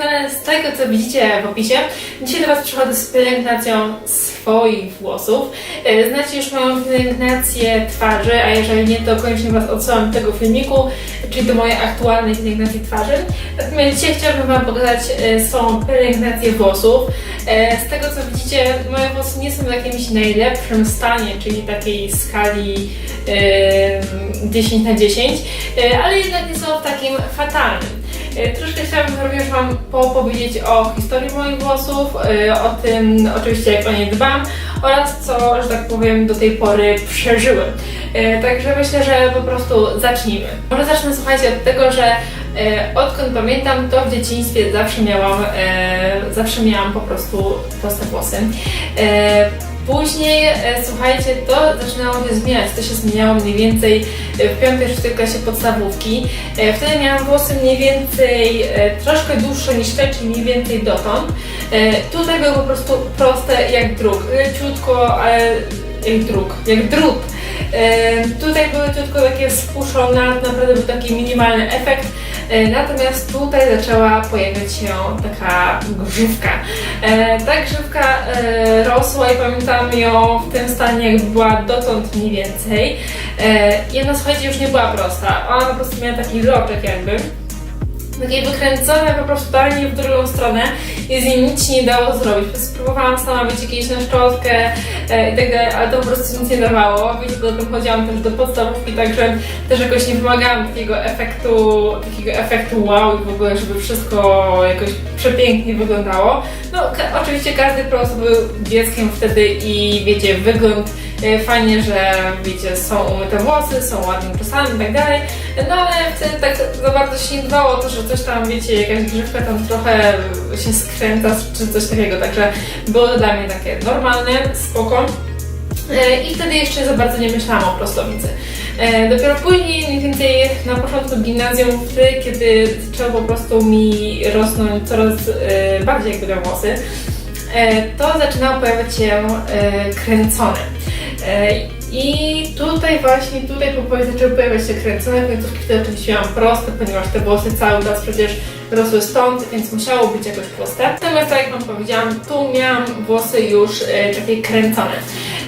kanale z tego, co widzicie w opisie. Dzisiaj do Was przychodzę z pielęgnacją swoich włosów. E, Znacie już moją pielęgnację twarzy, a jeżeli nie, to koniecznie Was odsyłam do tego filmiku, czyli do mojej aktualnej pielęgnacji twarzy. Natomiast dzisiaj chciałabym Wam pokazać e, swoją pielęgnację włosów. E, Z tego, co widzicie, moje włosy nie są w jakimś najlepszym stanie, czyli takiej skali e, 10 na 10, e, ale jednak nie są w takim fatalnym. E, Troszkę chciałabym również Wam powiedzieć o historii moich włosów, e, o tym oczywiście jak o nie dbam oraz co, że tak powiem, do tej pory przeżyłem. E, Także myślę, że po prostu zacznijmy. Może zacznę słuchajcie od tego, że odkąd pamiętam, to w dzieciństwie zawsze miałam, zawsze miałam po prostu proste włosy. Później, e, słuchajcie, to zaczynało się zmieniać. To się zmieniało mniej więcej e, w piątej, szóstej klasie podstawówki. E, Wtedy miałam włosy mniej więcej troszkę dłuższe niż te, czyli mniej więcej dotąd. Tutaj były po prostu proste jak druk. Leciutko, ale jak druk, jak drut. Tutaj były tylko takie spuszczone, naprawdę był taki minimalny efekt. E, Natomiast tutaj zaczęła pojawiać się taka grzywka. E, Ta grzywka e, rosła i pamiętam ją w tym stanie, jak była dotąd mniej więcej. Jedna słuchajcie już nie była prosta. Ona po prostu miała taki loczek jakby. Takie wykręcone po prostu totalnie w drugą stronę i z niej nic się nie dało zrobić. Spróbowałam sama być jakieś na szczotkę e, i tak dalej, ale to po prostu nic nie dawało. Wiecie, potem chodziłam też do podstawówki, także też jakoś nie wymagałam takiego efektu, takiego efektu wow i w ogóle, żeby wszystko jakoś przepięknie wyglądało. No ka- oczywiście każdy po prostu był dzieckiem wtedy i wiecie, wygląd e, fajnie, że wiecie, są umyte włosy, są ładnie czesane i tak dalej, no ale wtedy tak za bardzo się nie dbało to, że coś tam, wiecie, jakaś grzywka tam trochę się skręca czy coś takiego, także było dla mnie takie normalne, spoko. E, I wtedy jeszcze za bardzo nie myślałam o prostownicy. E, Dopiero później, mniej więcej na początku gimnazjum, wtedy, kiedy zaczęło po prostu mi rosnąć coraz e, bardziej jakby włosy, to zaczynało pojawiać się kręcone. I tutaj właśnie, tutaj powoli zaczęły pojawiać się kręcone, końcówki wtedy oczywiście miałam proste, ponieważ te włosy cały czas przecież rosły stąd, więc musiało być jakoś proste. Natomiast tak jak Wam powiedziałam, tu miałam włosy już takie kręcone.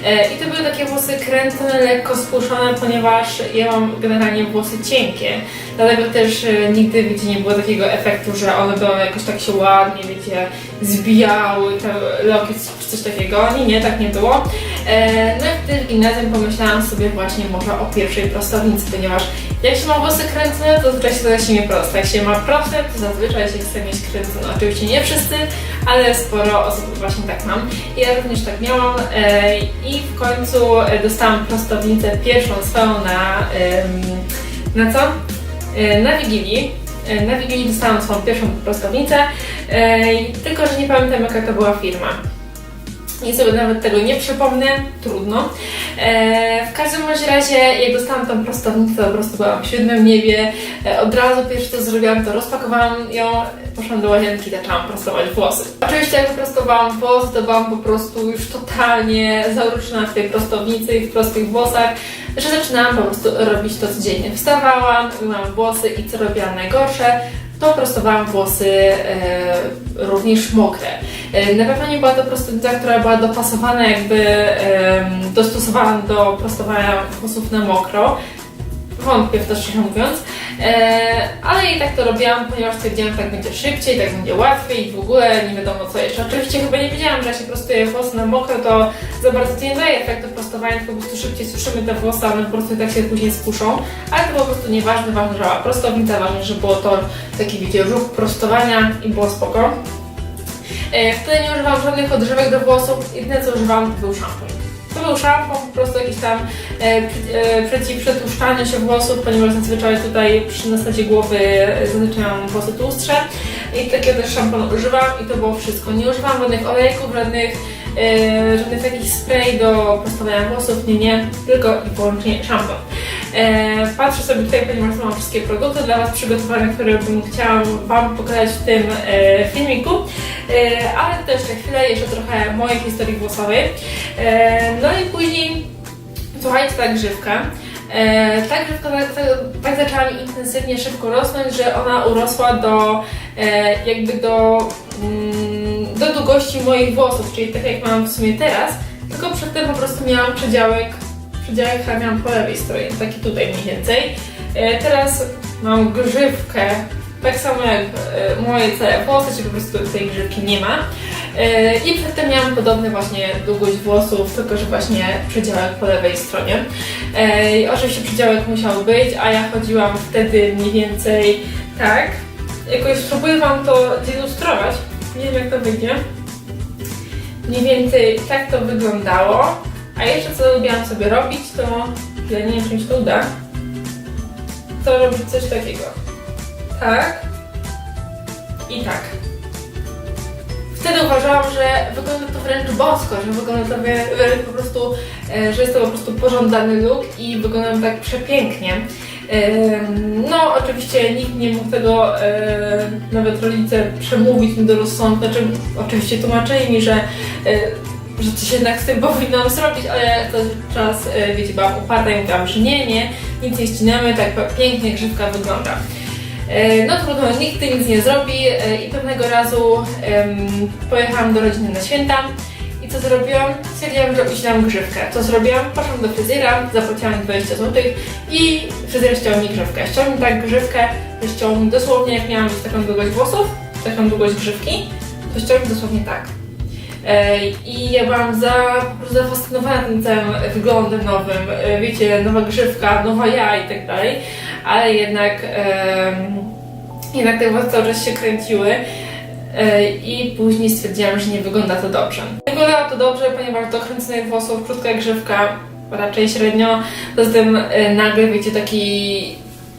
E, I to były takie włosy kręcone, lekko spuszczone, ponieważ ja mam generalnie włosy cienkie. Dlatego też e, nigdy, wiecie, nie było takiego efektu, że one będą jakoś tak się ładnie, wiecie, zbijały, te loki czy coś takiego. Nie, nie, tak nie było. E, No i wtedy w gimnazjum pomyślałam sobie właśnie może o pierwszej prostownicy, ponieważ jak się ma włosy kręcone, to zazwyczaj się to się nie proste. Jak się ma proste, to zazwyczaj się chce mieć kręcone. Oczywiście nie wszyscy, ale sporo osób właśnie tak mam. Ja również tak miałam e, i w końcu dostałam prostownicę pierwszą swoją na, na co? E, Na Wigilii. E, Na Wigilii dostałam swoją pierwszą prostownicę, tylko że nie pamiętam jaka to była firma. I sobie nawet tego nie przypomnę, trudno. E, w każdym razie, jak dostałam tą prostownicę, to po prostu byłam w siódmym niebie. E, od razu pierwsze co zrobiłam, to rozpakowałam ją, poszłam do łazienki i zaczęłam prostować włosy. Oczywiście jak prostowałam włosy, to byłam po prostu już totalnie zauroczona w tej prostownicy i w prostych włosach, że zaczynałam po prostu robić to codziennie. Wstawałam, myłam włosy i co robiłam najgorsze, to prostowałam włosy e, również mokre. E, na pewno nie była to prostownica, która była dopasowana, jakby dostosowana do prostowania włosów na mokro. Wątpię w to szczerze mówiąc, e, ale i tak to robiłam, ponieważ stwierdziłam, że tak będzie szybciej, tak będzie łatwiej i w ogóle nie wiadomo co jeszcze. Oczywiście chyba nie wiedziałam, że jak się prostuje włosy na mokro, to za bardzo to nie daje efektu prostowania, tylko po prostu szybciej suszymy te włosy, one po prostu tak się później spuszczą, ale to po prostu nieważne, ważne, że była prostownica, ważne, że było to taki, wiecie, ruch prostowania i było spoko. E, Wtedy nie używałam żadnych odżywek do włosów, jedyne co używałam to był szampon. To był szampon, po prostu jakiś tam e, e, przeciwprzetłuszczaniu się włosów, ponieważ zazwyczaj tutaj przy nasadzie głowy e, zazwyczaj mam włosy tłustsze i takiego też szamponu używam i to było wszystko. Nie używałam żadnych olejków, żadnych, e, żadnych takich spray do prostowania włosów, nie, nie, tylko i wyłącznie szampon. E, patrzę sobie tutaj, ponieważ mam wszystkie produkty dla Was przygotowane, które bym chciała Wam pokazać w tym e, filmiku. E, ale to jeszcze chwilę, jeszcze trochę mojej historii włosowej. E, no i później, słuchajcie, ta grzywka. E, tak, że tak, tak, tak intensywnie szybko rosnąć, że ona urosła do e, jakby do, mm, do długości moich włosów, czyli tak jak mam w sumie teraz, tylko przedtem po prostu miałam przedziałek, przedziałek chyba miałam po lewej stronie, taki tutaj mniej więcej. E, teraz mam grzywkę, tak samo jak e, moje całe włosy, czyli po prostu tej grzywki nie ma. E, I przedtem miałam podobny właśnie długość włosów, tylko że właśnie przedziałek po lewej stronie. I oczywiście przedziałek musiał być, a ja chodziłam wtedy mniej więcej tak. Jakoś spróbuję Wam to zilustrować. Nie wiem jak to wyjdzie. Mniej więcej tak to wyglądało. A jeszcze co lubiłam sobie robić, to ja nie wiem czy mi się to uda. To robić coś takiego. Tak. I tak. Wtedy uważałam, że wygląda to wręcz bosko, że wygląda to wrę- wręcz po prostu, e, że jest to po prostu pożądany look i wyglądam tak przepięknie. Em, No, oczywiście nikt nie mógł tego, e, nawet rodzice, przemówić mi do rozsądku. Znaczy, oczywiście tłumaczyli mi, że, e, że coś jednak z tym powinnam zrobić, ale cały czas, e, wiecie, byłam uparta i mówiłam, że nie, nie, nic nie ścinamy, tak pięknie grzywka wygląda. E, No trudno, nikt nic nie zrobi e, i pewnego razu em, pojechałam do rodziny na święta i co zrobiłam? Stwierdziłam, że ucinam grzywkę. Co zrobiłam? Poszłam do fryzjera, zapłaciłam 20 zł i fryzjer ściął mi grzywkę. Ściął mi tak grzywkę, że ściął mi dosłownie jak miałam taką długość włosów, taką długość grzywki, to ściął mi dosłownie tak. E, I ja byłam za, zafascynowana tym całym wyglądem nowym. E, Wiecie, nowa grzywka, nowa ja i tak dalej, ale jednak, jednak te włosy cały czas się kręciły. E, I później stwierdziłam, że nie wygląda to dobrze. Nie wygląda to dobrze, ponieważ do kręconych włosów krótka grzywka raczej średnio. Poza tym nagle wiecie taki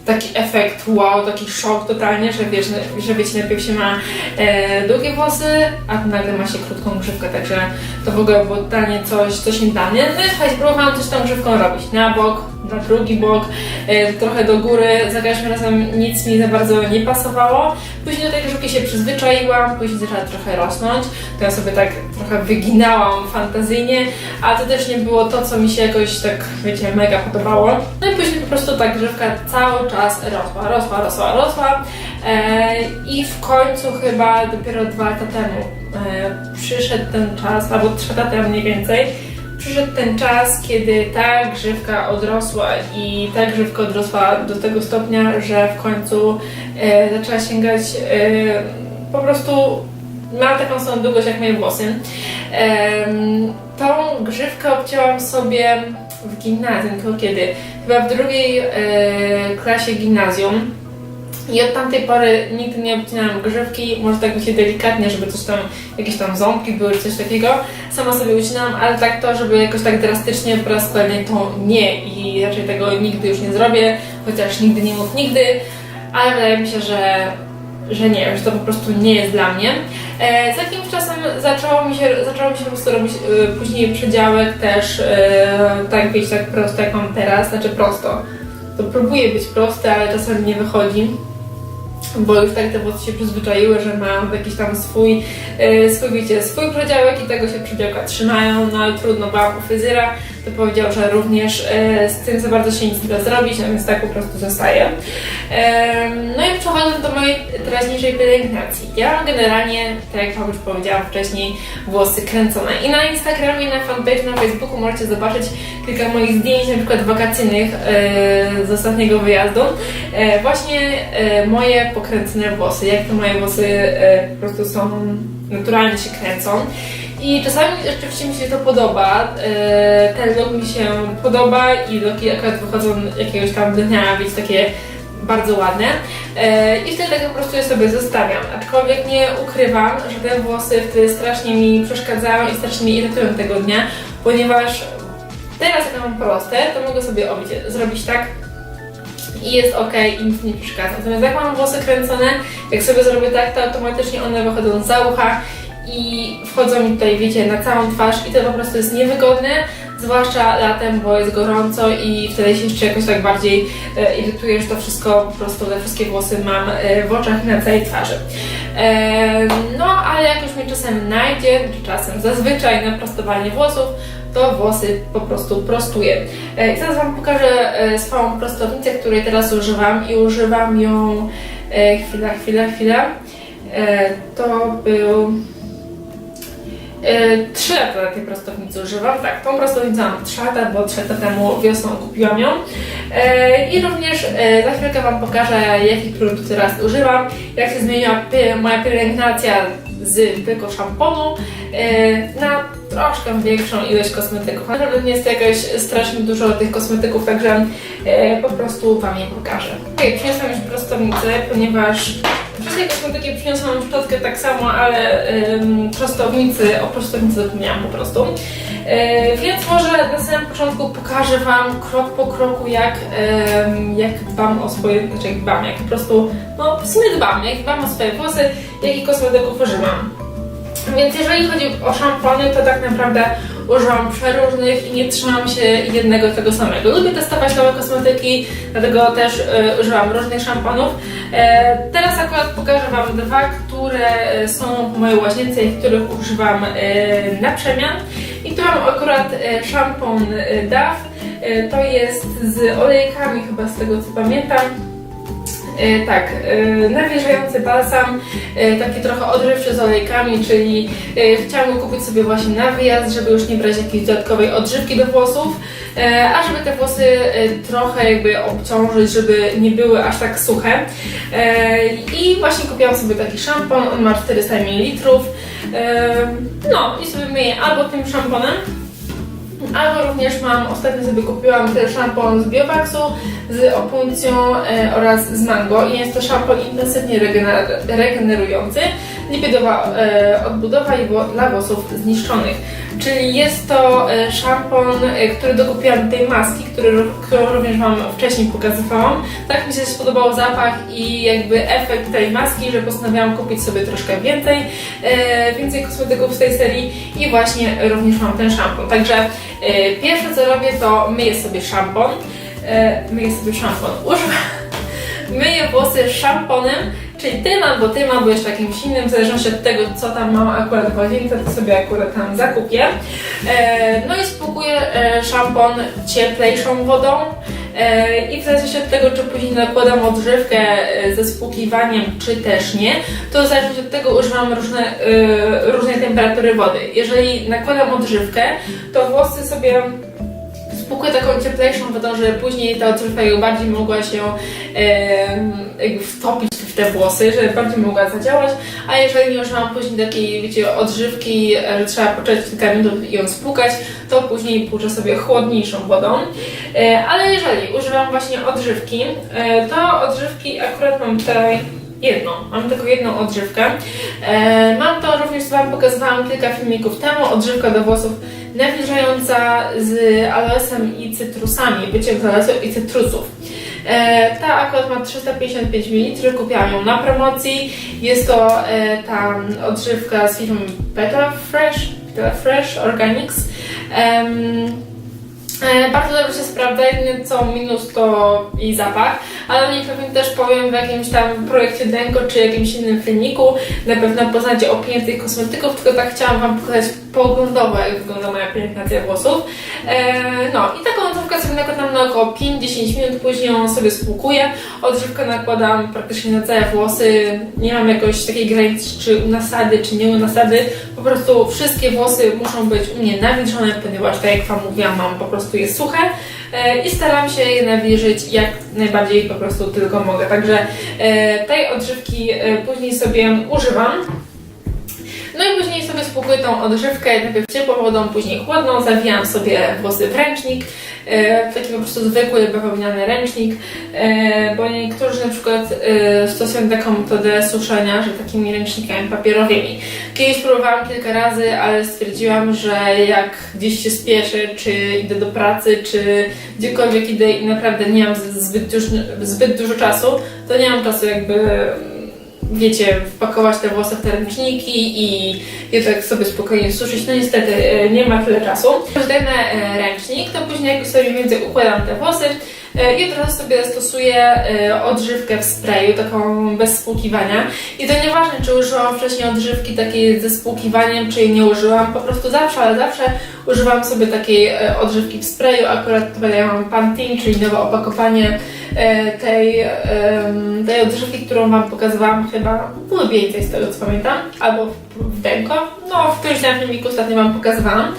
taki efekt wow, taki szok totalnie, że wiesz, że wiecie, najpierw się ma e, długie włosy, a nagle ma się krótką grzywkę, także to w ogóle było totalnie coś, coś nie dla mnie. No i słuchajcie, próbowałam coś tą grzywką robić, na bok, na drugi bok, e, trochę do góry, za każdym razem nic mi za bardzo nie pasowało. Później do tej grzywki się przyzwyczaiłam, później zaczęła trochę rosnąć, to ja sobie tak trochę wyginałam fantazyjnie, a to też nie było to, co mi się jakoś tak, wiecie, mega podobało. No i później po prostu ta grzywka cały czas rosła, rosła, rosła, rosła. E, i w końcu chyba dopiero dwa lata temu e, przyszedł ten czas, albo trzy lata temu mniej więcej, przyszedł ten czas, kiedy ta grzywka odrosła i ta grzywka odrosła do tego stopnia, że w końcu e, zaczęła sięgać po prostu ma taką samą długość jak moje włosy. Tą grzywkę obcięłam sobie w gimnazjum, tylko kiedy? Chyba w drugiej e, klasie gimnazjum. I od tamtej pory nigdy nie obcinałam grzywki, może tak mi się delikatnie, żeby coś tam, jakieś tam ząbki były czy coś takiego. Sama sobie ucinałam, ale tak to, żeby jakoś tak drastycznie po raz kolejny to nie i raczej tego nigdy już nie zrobię, chociaż nigdy nie mów nigdy, ale wydaje mi się, że że nie, że to po prostu nie jest dla mnie. E, z jakimś czasem zaczęło mi się, zaczęło mi się po prostu robić e, później przedziałek też e, tak wiecie, tak prosto jak mam teraz, znaczy prosto. To próbuję być proste, ale czasem nie wychodzi. Bo już tak te włosy się przyzwyczaiły, że mam jakiś tam swój, e, swój wiecie, swój przedziałek i tego się przedziałka trzymają, no ale trudno, byłam u fryzjera, to powiedział, że również e, z tym za bardzo się nic nie da zrobić, a więc tak po prostu zostaje. No i przechodząc do mojej teraźniejszej pielęgnacji. Ja generalnie, tak jak już powiedziałam wcześniej, włosy kręcone. I na Instagramie, na fanpage, na Facebooku możecie zobaczyć kilka moich zdjęć, na przykład wakacyjnych e, z ostatniego wyjazdu. E, właśnie moje pokręcone włosy, jak to moje włosy po prostu są, naturalnie się kręcą. I czasami rzeczywiście mi się to podoba, e, ten look mi się podoba i looki akurat wychodzą jakiegoś tam dnia, więc takie bardzo ładne e, i wtedy tak po prostu je sobie zostawiam. Aczkolwiek nie ukrywam, że te włosy wtedy strasznie mi przeszkadzają i strasznie mnie irytują tego dnia, ponieważ teraz jak mam proste, to mogę sobie o, wiecie, zrobić tak i jest ok i nic nie przeszkadza. Natomiast jak mam włosy kręcone, jak sobie zrobię tak, to automatycznie one wychodzą za ucha i wchodzą mi tutaj, wiecie, na całą twarz i to po prostu jest niewygodne, zwłaszcza latem, bo jest gorąco i wtedy się jeszcze jakoś tak bardziej e, irytuje, że to wszystko, po prostu te wszystkie włosy mam e, w oczach i na całej twarzy. E, no, ale jak już mi czasem najdzie, czy czasem zazwyczaj na prostowanie włosów, to włosy po prostu prostuję. E, I teraz Wam pokażę e, swoją prostownicę, której teraz używam i używam ją e, chwila, chwila, chwila. E, to był Trzy lata tej prostownicy używam, tak, tą prostownicę mam 3 lata, bo 3 lata temu wiosną kupiłam ją. E, I również e, za chwilkę Wam pokażę, jaki produkt teraz używam, jak się zmieniła moja pielęgnacja z tylko szamponu e, na troszkę większą ilość kosmetyków. Naprawdę nie jest jakoś strasznie dużo tych kosmetyków, także e, po prostu Wam je pokażę. Okay, przyniosłam już prostownicę, ponieważ Wszystkie kosmetyki przyniosłam szczotkę tak samo, ale ym, prostownicy, o prostownicy zapomniałam po prostu. Yy, więc może na samym początku pokażę Wam krok po kroku, jak, ym, jak dbam o swoje, znaczy jak dbam, jak po prostu, no w sumie dbam, jak dbam o swoje włosy, jakich kosmetyków używam. Więc jeżeli chodzi o szampony, to tak naprawdę używam przeróżnych i nie trzymam się jednego tego samego. Lubię testować nowe kosmetyki, dlatego też e, używam różnych szamponów. E, teraz akurat pokażę Wam dwa, które e, są w mojej łazience i których używam e, na przemian. I tu mam akurat e, szampon e, DAF. E, to jest z olejkami chyba z tego co pamiętam. E, tak, e, nawilżający balsam, e, taki trochę odżywczy z olejkami, czyli chciałam kupić sobie właśnie na wyjazd, żeby już nie brać jakiejś dodatkowej odżywki do włosów, a żeby te włosy trochę jakby obciążyć, żeby nie były aż tak suche. I właśnie kupiłam sobie taki szampon, on ma 400 ml. No i sobie myję albo tym szamponem, Albo również mam, ostatnio sobie kupiłam ten szampon z Biovaxu z opuncją e, oraz z mango i jest to szampon intensywnie regener regenerujący, lipidowa e, odbudowa i dla włosów zniszczonych. Czyli jest to e, szampon, e, który dokupiłam do tej maski, który, którą również Wam wcześniej pokazywałam. Tak mi się spodobał zapach i jakby efekt tej maski, że postanowiłam kupić sobie troszkę więcej, więcej kosmetyków z tej serii i właśnie również mam ten szampon. Także pierwsze co robię to myję sobie szampon, myję sobie szampon, używam, myję włosy szamponem, czyli tym albo tym, albo jeszcze jakimś innym, w zależności od tego, co tam mam akurat w łazience, to sobie akurat tam zakupię. E, no i spłukuję e, szampon cieplejszą wodą. E, I w zależności od tego, czy później nakładam odżywkę ze spłukiwaniem, czy też nie, to w zależności od tego używam różne, e, różnej temperatury wody. Jeżeli nakładam odżywkę, to włosy sobie spłukuję taką cieplejszą wodą, żeby później ta odżywka bardziej mogła się wtopić te włosy, żeby bardziej mogła zadziałać, a jeżeli nie używam później takiej, wiecie, odżywki, że trzeba poczekać kilka minut i ją spłukać, to później płuczę sobie chłodniejszą wodą. E, Ale jeżeli używam właśnie odżywki, e, to odżywki akurat mam tutaj jedną, mam tylko jedną odżywkę. E, Mam to również, Wam pokazywałam kilka filmików temu, odżywka do włosów nawilżająca z aloesem i cytrusami, wyciek z aloesu i cytrusów. E, ta akurat ma 355 ml, kupiłam ją na promocji. Jest to e, ta odżywka z firmy Beta Fresh, Beta Fresh Organics. E, Bardzo dobrze się sprawdza, jedynie co minus to jej zapach, ale o niej pewnie też powiem w jakimś tam projekcie Denko czy jakimś innym filmiku. Na pewno poznacie opinię tych kosmetyków, tylko tak chciałam Wam pokazać poglądowo, jak wygląda moja pielęgnacja włosów. E, no i taką odżywkę sobie nakładam na około 5-10 minut, później ją sobie spłukuję. Odżywkę nakładam praktycznie na całe włosy, nie mam jakoś takiej granicy, czy u nasady, czy nie u nasady. Po prostu wszystkie włosy muszą być u mnie nawilżone, ponieważ tak jak Wam mówiłam, mam po prostu je suche e, i staram się je nawilżyć jak najbardziej po prostu tylko mogę. Także e, tej odżywki e, później sobie używam. No i później sobie spłukuję tą odżywkę, najpierw ciepłą wodą, później chłodną, zawijam sobie włosy w ręcznik, e, w taki po prostu zwykły bawełniany ręcznik, e, bo niektórzy na przykład e, stosują taką metodę suszenia, że takimi ręcznikami papierowymi. Kiedyś próbowałam kilka razy, ale stwierdziłam, że jak gdzieś się spieszę, czy idę do pracy, czy gdziekolwiek idę i naprawdę nie mam zbyt, zbyt dużo czasu, to nie mam czasu jakby wiecie, wpakować te włosy w te ręczniki i je tak sobie spokojnie suszyć. No niestety e, nie ma tyle czasu. Zdejmę e, ręcznik, to później jak sobie więcej układam te włosy, E, od razu sobie stosuję e, odżywkę w sprayu, taką bez spłukiwania. I to nieważne, czy użyłam wcześniej odżywki takiej ze spłukiwaniem, czy jej nie użyłam, po prostu zawsze, ale zawsze używam sobie takiej e, odżywki w sprayu. Akurat tutaj ja mam Pantene, czyli nowe opakowanie tej, tej odżywki, którą Wam pokazywałam chyba w ulubieńcej z tego co pamiętam, albo w, w Denko. No, w którymś tam filmiku ostatnio Wam pokazywałam.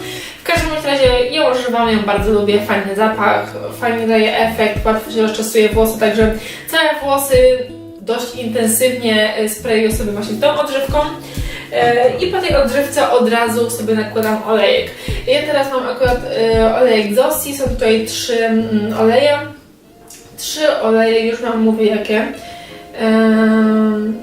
W każdym razie ją używam, ją bardzo lubię, fajny zapach, fajnie daje efekt, łatwo się rozczesuje włosy, także całe włosy dość intensywnie e, sprayuję sobie właśnie tą odżywką. E, I po tej odżywce od razu sobie nakładam olejek. Ja teraz mam akurat e, olejek Zossi, są tutaj trzy mm, oleje. Trzy oleje, już Wam mówię jakie.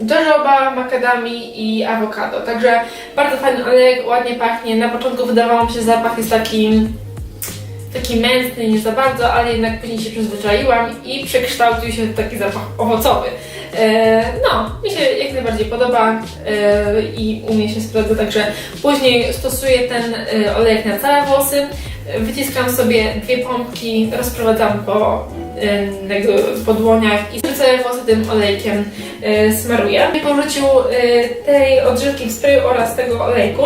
Jojoba, makadami i awokado. Także bardzo fajny olejek, ładnie pachnie. Na początku wydawało mi się, że zapach jest taki taki mętny, nie za bardzo, ale jednak później się przyzwyczaiłam i przekształcił się w taki zapach owocowy. No, mi się jak najbardziej podoba i u mnie się sprawdza, także później stosuję ten e, olejek na całe włosy, wyciskam sobie dwie pompki, rozprowadzam po, jakby po dłoniach i całe włosy tym olejkiem e, smaruję. Po użyciu e, tej odżywki w sprayu oraz tego olejku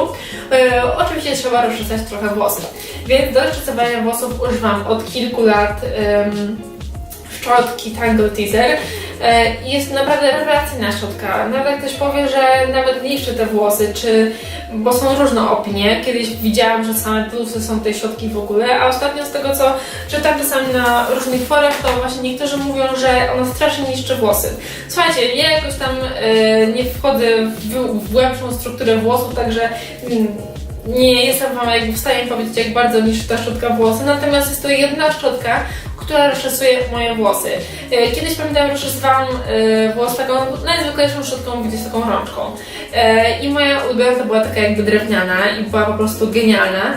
oczywiście trzeba rozczesać trochę włosy. Więc do rozczesywania włosów używam od kilku lat szczotki Tangle Teaser. E, Jest naprawdę rewelacyjna szczotka. Nawet też powiem, że nawet niszczy te włosy, czy, bo są różne opinie. Kiedyś widziałam, że same plusy są tej szczotki w ogóle, a ostatnio z tego co czytam czasami na różnych forach, to właśnie niektórzy mówią, że ona strasznie niszczy włosy. Słuchajcie, ja jakoś tam e, nie wchodzę w, w głębszą strukturę włosów, także mm, nie jestem Wam jakby w stanie powiedzieć, jak bardzo niszczy ta szczotka włosy, natomiast jest to jedna szczotka, która rozczesuje moje włosy. E, Kiedyś pamiętam, że rozczesywałam e, włos taką najzwyklejszą szczotką, widzieć taką rączką. E, I moja ulubiona była taka jakby drewniana i była po prostu genialna.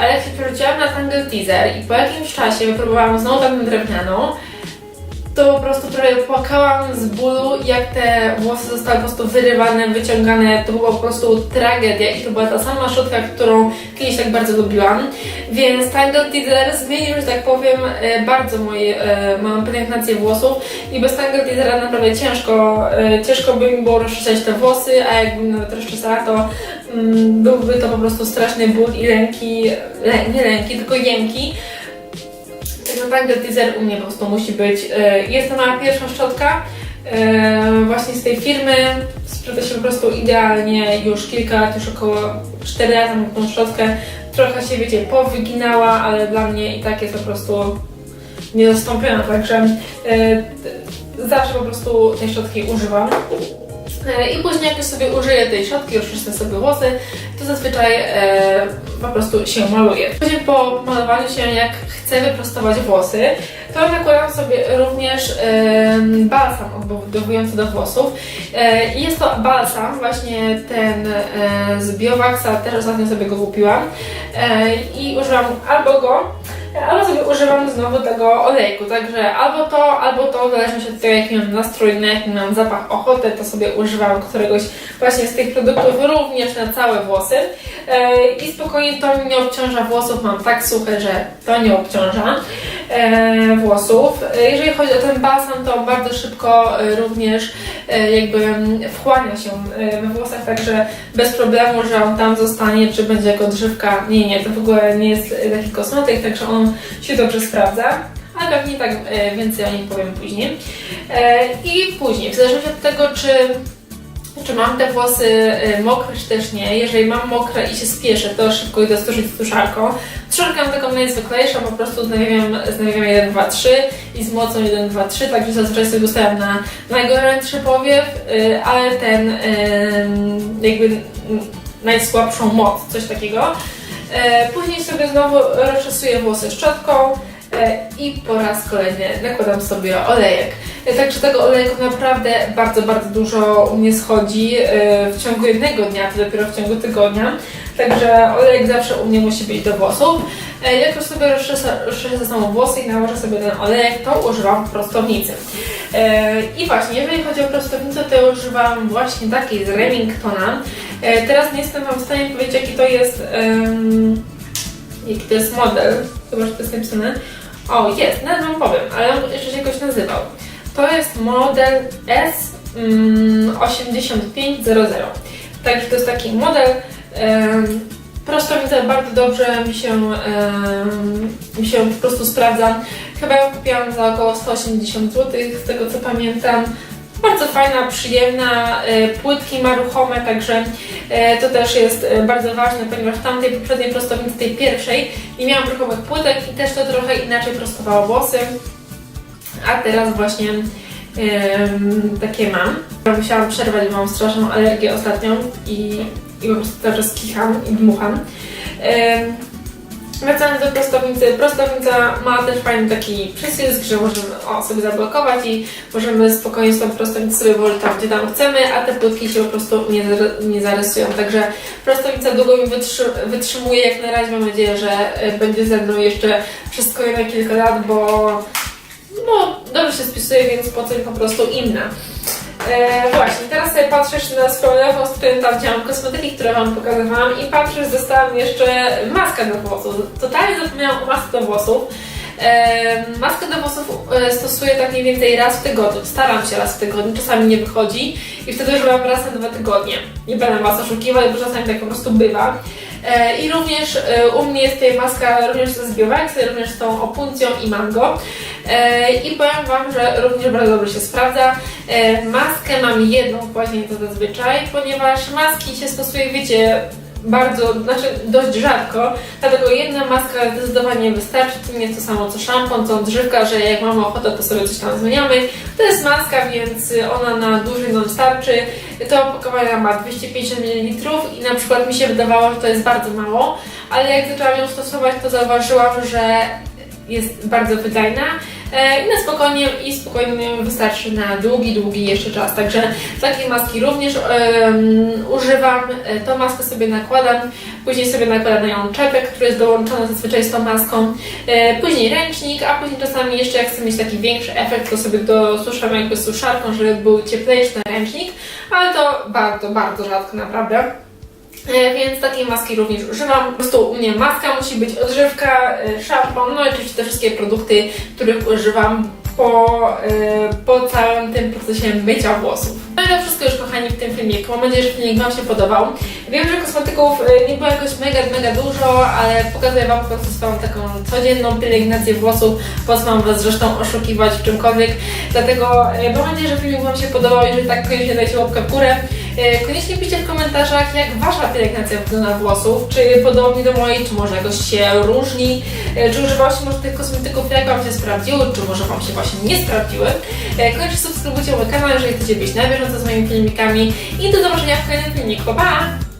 Ale jak się przerzuciłam na Tangle Teaser i po jakimś czasie wypróbowałam znowu taką drewnianą, to po prostu prawie płakałam z bólu, jak te włosy zostały po prostu wyrywane, wyciągane. To była po prostu tragedia i to była ta sama szczotka, którą kiedyś tak bardzo lubiłam. Więc Tangle Teaser zmienił, że tak powiem, e, bardzo moje, e, moją pielęgnację włosów i bez Tangle Teasera naprawdę ciężko, e, ciężko by mi było rozczesać te włosy, a jakbym nawet rozczesała, to mm, byłby to po prostu straszny ból i lęki, lę, nie lęki, tylko jęki. Także Tangle Teaser u mnie po prostu musi być. E, Jest to moja pierwsza szczotka e, właśnie z tej firmy. Sprawdza się po prostu idealnie już kilka lat, już około 4 lata mam tą szczotkę. Trochę się, wiecie, powyginała, ale dla mnie i tak jest po prostu niezastąpiona, także t- zawsze po prostu tej szczotki używam. E, I później jak już sobie użyję tej szczotki, rozczesnę sobie włosy, to zazwyczaj e, po prostu się maluje. Później po malowaniu się, jak chcę wyprostować włosy, to nakładam sobie również e, balsam odbudowujący do włosów. E, jest to balsam, właśnie ten e, z Biowaxa, też ostatnio sobie go kupiłam. E, I używam albo go, ale sobie używam znowu tego olejku, także albo to, albo to, zależy się od tego, jaki mam nastrój, na jaki mam zapach, ochotę, to sobie używam któregoś właśnie z tych produktów również na całe włosy e, i spokojnie to nie obciąża włosów, mam tak suche, że to nie obciąża e, włosów. E, Jeżeli chodzi o ten balsam, to bardzo szybko również jakby wchłania się we włosach, także bez problemu, że on tam zostanie, czy będzie jako odżywka. Nie, nie, to w ogóle nie jest taki kosmetyk, także on się dobrze sprawdza. Ale pewnie tak e, więcej o nim powiem później. E, I później, w zależności od tego, czy czy mam te włosy e, mokre, czy też nie. Jeżeli mam mokre i się spieszę, to szybko idę stoszyć z tuszarką. Tuszarkę mam taką najzwyklejszą, po prostu znawiam, znawiam 1, 2, 3 i z mocą 1, 2, 3, także zazwyczaj sobie ustawiam na najgorętszy powiew, ale ten jakby najsłabszą moc, coś takiego. E, Później sobie znowu rozczesuję włosy szczotką e, i po raz kolejny nakładam sobie olejek. E, Także tego olejku naprawdę bardzo, bardzo dużo u mnie schodzi w ciągu jednego dnia, to dopiero w ciągu tygodnia. Także olejek zawsze u mnie musi być do włosów. Jak już sobie rozczesę samo włosy i nałożę sobie ten olejek, to używam prostownicy. I właśnie, jeżeli chodzi o prostownicę, to ja używam właśnie takiej z Remingtona. E, Teraz nie jestem Wam w stanie powiedzieć, jaki to jest, em, jaki to jest model, chyba, że to jest napisane. O, jest, nawet wam powiem, ale on jeszcze się jakoś nazywał. To jest model S8500. Także to jest taki model. Um, Prostownica bardzo dobrze mi się, em, mi się po prostu sprawdza. Chyba ją kupiłam za około 180 zł, z tego co pamiętam. Bardzo fajna, przyjemna, e, płytki ma ruchome, także e, to też jest e, bardzo ważne, ponieważ w tamtej poprzedniej prostownicy, tej pierwszej, nie miałam ruchomych płytek i też to trochę inaczej prostowało włosy. A teraz właśnie takie mam. Musiałam przerwać, bo mam straszną alergię ostatnią i, i po prostu cały czas kicham i dmucham. Wracając do prostownicy, prostownica ma też fajny taki przycisk, że możemy o, sobie zablokować i możemy spokojnie z tą prostownicą sobie włożyć tam, gdzie tam chcemy, a te płytki się po prostu nie, nie zarysują. Także prostownica długo mi wytrzy- wytrzymuje, jak na razie mam nadzieję, że e, będzie ze mną jeszcze przez kolejne kilka lat, bo no, dobrze się spisuje, więc po co po prostu inna. E, właśnie, teraz sobie patrzysz na swoją lewą stronę, tam gdzie mam kosmetyki, które Wam pokazywałam i patrzysz, dostałam jeszcze maskę do włosów. Totalnie zapomniałam o masce do włosów. E, maskę do włosów e, stosuję tak mniej więcej raz w tygodniu. Staram się raz w tygodniu, czasami nie wychodzi i wtedy używam raz na dwa tygodnie. Nie będę Was oszukiwać, bo czasami tak po prostu bywa. E, I również e, u mnie jest tutaj maska również z Biowaxy, również z tą opuncją i mango. E, I powiem Wam, że również bardzo dobrze się sprawdza. Maskę mam jedną właśnie to zazwyczaj, ponieważ maski się stosuje, wiecie, bardzo, znaczy dość rzadko, dlatego jedna maska zdecydowanie wystarczy, to nie to samo co szampon, co odżywka, że jak mamy ochotę, to sobie coś tam zmieniamy. To jest maska, więc ona na dłużej nam starczy. To opakowanie ma 250 ml i na przykład mi się wydawało, że to jest bardzo mało, ale jak zaczęłam ją stosować, to zauważyłam, że jest bardzo wydajna i na spokojnie i spokojnie wystarczy na długi, długi jeszcze czas. Także takiej maski również używam. E, Tą maskę sobie nakładam, później sobie nakładam na nią czepek, który jest dołączony zazwyczaj z tą maską, e, później ręcznik, a później czasami jeszcze jak chcę mieć taki większy efekt, to sobie dosuszam jakby suszarką, żeby był cieplejszy ten ręcznik, ale to bardzo, bardzo rzadko naprawdę. E, Więc takiej maski również używam. Po prostu u mnie maska musi być odżywka, e, szampon, no i oczywiście te wszystkie produkty, których używam po, e, po całym tym procesie mycia włosów. No i to wszystko już kochani w tym filmiku. Mam nadzieję, że filmik Wam się podobał. Wiem, że kosmetyków nie było jakoś mega, mega dużo, ale pokazuję Wam po prostu swoją taką codzienną pielęgnację włosów. Po co mam Was zresztą oszukiwać w czymkolwiek. Dlatego mam nadzieję, że filmik Wam się podobał. Jeżeli tak, koniecznie dajcie łapkę w górę. E, Koniecznie piszcie w komentarzach, jak Wasza pielęgnacja wygląda włosów, czy podobnie do mojej, czy może jakoś się różni, e, czy używałyście może tych kosmetyków, jak Wam się sprawdziły, czy może Wam się właśnie nie sprawdziły. E, Koniecznie subskrybujcie mój kanał, jeżeli chcecie być na bieżąco z moimi filmikami i do zobaczenia w kolejnym filmiku. Pa!